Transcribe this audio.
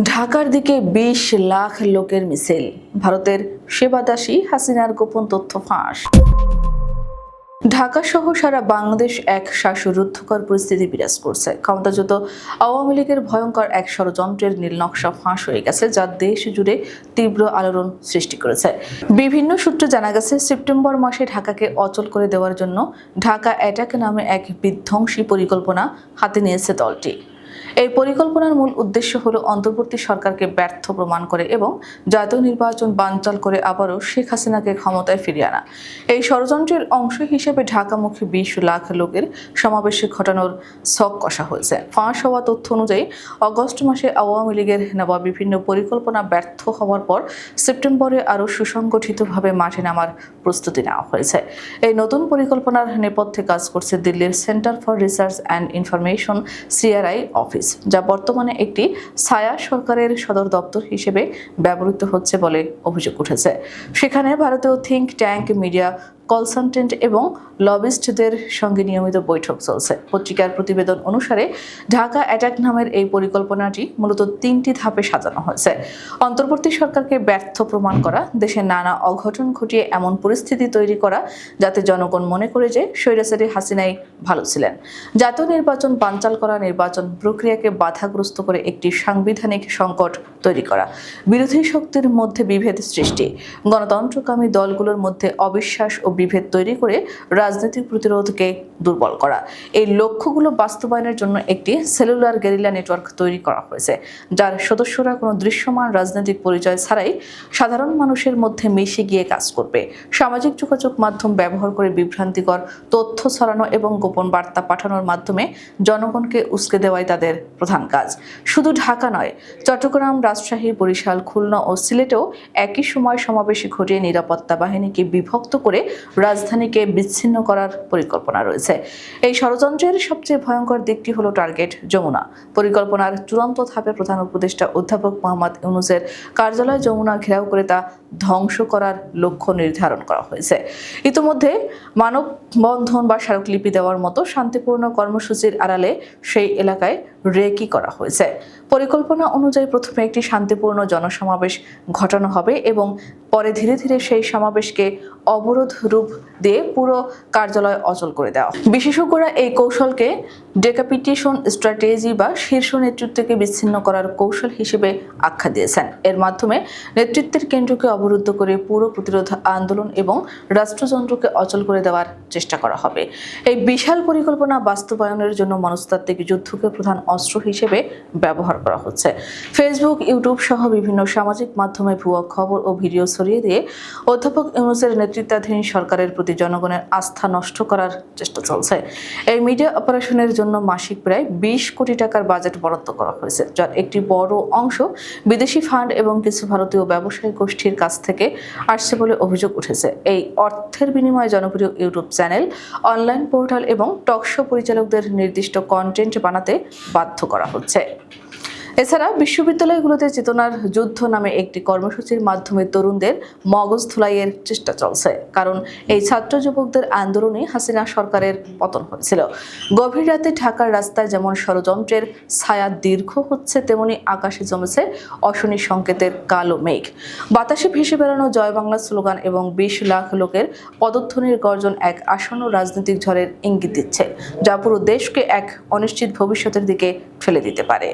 ঢাকার দিকে বিশ লাখ লোকের মিছিল। ভারতের সেবাদাসী হাসিনার গোপন তথ্য ফাঁস। ঢাকা সহ সারা বাংলাদেশ এক শ্বাসরুদ্ধকর পরিস্থিতি বিরাজ করছে। ক্ষমতাচ্যুত আওয়ামী লীগের ভয়ঙ্কর এক ষড়যন্ত্রের নীলনকশা ফাঁস হয়ে গেছে, যা দেশ জুড়ে তীব্র আলোড়ন সৃষ্টি করেছে। বিভিন্ন সূত্রে জানা গেছে, সেপ্টেম্বর মাসে ঢাকাকে অচল করে দেওয়ার জন্য ঢাকা অ্যাটাক নামে এক বিধ্বংসী পরিকল্পনা হাতে নিয়েছে দলটি। এই পরিকল্পনার মূল উদ্দেশ্য হলো অন্তর্বর্তী সরকারকে ব্যর্থ প্রমাণ করে এবং জাতীয় নির্বাচন বানচাল করে আবারও শেখ হাসিনাকে ক্ষমতায় ফিরিয়ে আনা। এই ষড়যন্ত্রের অংশ হিসেবে ঢাকামুখী বিশ লাখ লোকের সমাবেশে ঘটানোর ছক কষা হয়েছে। ফাঁস হওয়া তথ্য অনুযায়ী অগস্ট মাসে আওয়ামী লীগের নেওয়া বিভিন্ন পরিকল্পনা ব্যর্থ হওয়ার পর সেপ্টেম্বরে আরও সুসংগঠিতভাবে মাঠে নামার প্রস্তুতি নেওয়া হয়েছে। এই নতুন পরিকল্পনার নেপথ্যে কাজ করছে দিল্লির centre for research and information, CRI, office. যা বর্তমানে একটি ছায়া সরকারের সদর দপ্তর হিসেবে ব্যবহৃত হচ্ছে বলে অভিযোগ উঠেছে। সেখানে ভারতীয় থিঙ্ক ট্যাঙ্ক মিডিয়া কনসালটেন্ট এবং লবিস্টদের সঙ্গে নিয়মিত বৈঠক চলছে। পত্রিকার প্রতিবেদন অনুসারে ঢাকা অ্যাটাক নামের এই পরিকল্পনাটি মূলত তিনটি ধাপে সাজানো হয়েছে। অন্তর্বর্তী সরকারকে ব্যর্থ প্রমাণ করা, দেশে নানা অঘটন ঘটিয়ে এমন পরিস্থিতি তৈরি করা, যাতে জনগণ মনে করে যে স্বৈরাচারী হাসিনাই ভালো ছিলেন। জাতীয় নির্বাচন বানচাল করা, নির্বাচন প্রক্রিয়াকে বাধাগ্রস্ত করে একটি সাংবিধানিক সংকট তৈরি করা। বিরোধী শক্তির মধ্যে বিভেদ সৃষ্টি। গণতন্ত্রকামী দলগুলোর মধ্যে অবিশ্বাস ও বিভেদ তৈরি করে রাজনৈতিক প্রতিরোধকে দুর্বল করা। এই লক্ষ্যগুলো বাস্তবায়নের জন্য একটি সেলুলার গেরিলা নেটওয়ার্ক তৈরি করা হয়েছে, যার সদস্যরা কোনো দৃশ্যমান রাজনৈতিক পরিচয় ছাড়াই সাধারণ মানুষের মধ্যে মিশে গিয়ে কাজ করবে। সামাজিক যোগাযোগ মাধ্যম ব্যবহার করে বিভ্রান্তিকর তথ্য ছড়ানো এবং গোপন বার্তা পাঠানোর মাধ্যমে জনগণকে উস্কে দেওয়াই তাদের প্রধান কাজ। শুধু ঢাকা নয়, চট্টগ্রাম, রাজশাহী, বরিশাল, খুলনা ও সিলেটেও একই সময় সমাবেশে ঘটিয়ে নিরাপত্তা বাহিনীকে বিভক্ত করে রাজধানীকে বিচ্ছিন্ন করার পরিকল্পনা রয়েছে। এই ষড়যন্ত্রের সবচেয়ে ভয়ঙ্কর দিকটি হলো টার্গেট যমুনা। পরিকল্পনার চূড়ান্ত ধাপে প্রধান উপদেষ্টা অধ্যাপক মোহাম্মদ ইউনুসের কার্যালয় যমুনা ঘেরাও করে তা ধ্বংস করার লক্ষ্য নির্ধারণ করা হয়েছে। ইতিমধ্যে মানববন্ধন বা স্মারকলিপি দেওয়ার মতো শান্তিপূর্ণ কর্মসূচির আড়ালে সেই এলাকায় রেকি করা হয়েছে। পরিকল্পনা অনুযায়ী প্রথমে একটি শান্তিপূর্ণ জনসমাবেশ ঘটানো হবে এবং পরে ধীরে ধীরে সেই সমাবেশকে অবরোধ রূপ দিয়ে পুরো কার্যালয় অচল করে দেওয়া বিশেষজ্ঞরা এই কৌশলকে ডেকাপিটেশন স্ট্র্যাটেজি বা শীর্ষ নেতৃত্বকে বিচ্ছিন্ন করার কৌশল হিসেবে আখ্যা দিয়েছেন। এর মাধ্যমে নেতৃত্বের কেন্দ্রকে অবরুদ্ধ করে পুরো প্রতিরোধ আন্দোলন এবং রাষ্ট্রযন্ত্রকে অচল করে দেওয়ার চেষ্টা করা হবে। এই বিশাল পরিকল্পনা বাস্তবায়নের জন্য মনস্তাত্ত্বিক যুদ্ধকে প্রধান অস্ত্র হিসেবে ব্যবহার করা হচ্ছে। ফেসবুক, ইউটিউব সহ বিভিন্ন সামাজিক মাধ্যমে ভুয়া খবর ও ভিডিও ছড়িয়ে দিয়ে অধ্যাপক ইউনুসের নেতৃত্বাধীন সরকারের প্রতি জনগণের আস্থা নষ্ট করার চেষ্টা চলছে। এই মিডিয়া অপারেশনের জন্য মাসিক প্রায় বিশ কোটি টাকার বাজেট বরাদ্দ করা হয়েছে, যার একটি বড় অংশ বিদেশি ফান্ড এবং কিছু ভারতীয় ব্যবসায়ী গোষ্ঠীর কাছ থেকে আসছে বলে অভিযোগ উঠেছে। এই অর্থের বিনিময়ে জনপ্রিয় ইউটিউব চ্যানেল, অনলাইন পোর্টাল এবং টকশো পরিচালকদের নির্দিষ্ট কন্টেন্ট বানাতে বাধ্য করা হচ্ছে। এছাড়া বিশ্ববিদ্যালয়গুলোতে চেতনার যুদ্ধ নামে একটি কর্মসূচির মাধ্যমে তরুণদের মগজ ধুলাইয়ের চেষ্টা চলছে। কারণ এই ছাত্র যুবকদের আন্দোলনে হাসিনা সরকারের পতন হয়েছিল। গভীর রাতে ঢাকার রাস্তায় যেমন ষড়যন্ত্রের ছায়া দীর্ঘ হচ্ছে, তেমনি আকাশে জমেছে অশনি সংকেতের কালো মেঘ। বাতাসে ভেসে বেড়ানো জয় বাংলা স্লোগান এবং বিশ লাখ লোকের পদধ্বনির গর্জন এক আসন্ন রাজনৈতিক ঝড়ের ইঙ্গিত দিচ্ছে, যা পুরো দেশকে এক অনিশ্চিত ভবিষ্যতের দিকে ফেলে দিতে পারে।